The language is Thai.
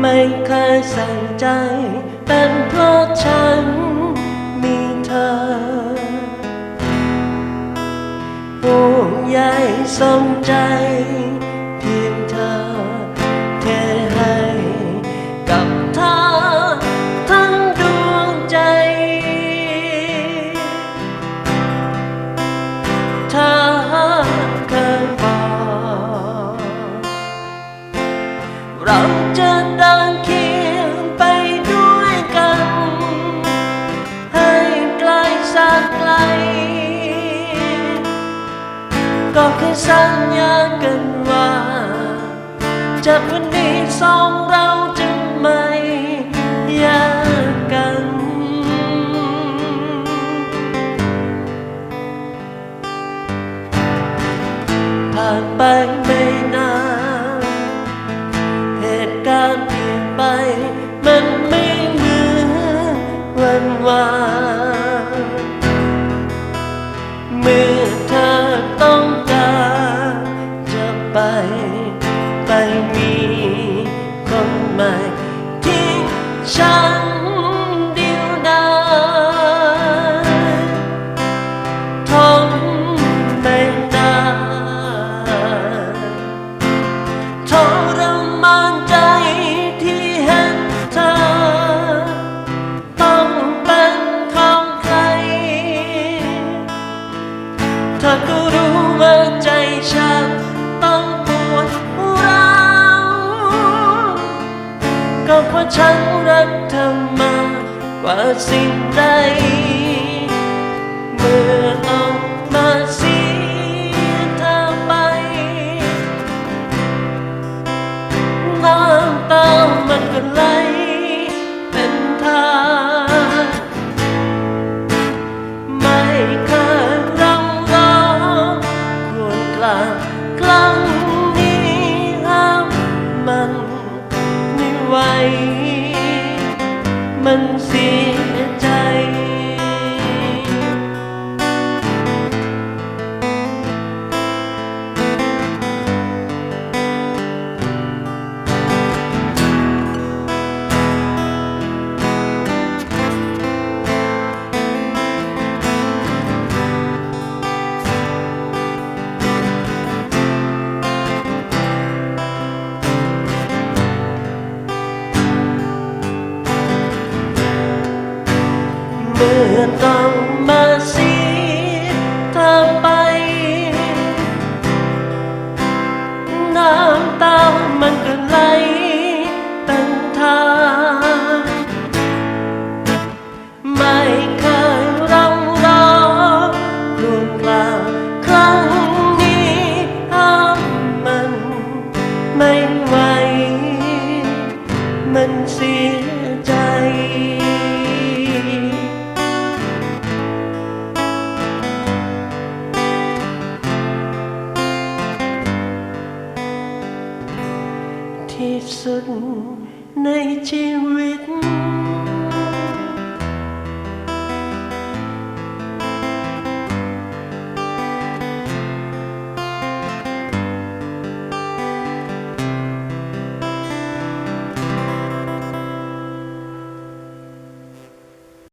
ไม่เคยใส่ใจ เป็นเพราะฉันมีเธอห่วงใยสมใจ ก็แค่สัญญากันว่า จากวันนี้สองเราจะไม่แยกกัน ผ่านไปไม่นาน เหตุการณ์เปลี่ยนไป มันไม่เหมือนวันวาน ไปมีคนใหม่ที่ฉันเดียวดายทนไม่นานทรมานใจที่เห็นเธอ ต้องเป็นของใคร เธอก็รู้ว่าใจฉัน ก็เพราะฉันรักเธอมากกว่าสิ่งใด เมื่อออกมาเสียเธอไปน้ำตามันก็ไหลเป็นทางไม่เคยร้องร้องควรกลางครั้ง มั เสียใจเมื่อต้องมาเสียเธอไป น้ำตามันก็ไหลเป็นทาง ไม่เคยร้องร้องรวมกล่าวครั้งนี้ห้ามมันไม่ไหว มันเสียใจ ที่สุดในชีวิต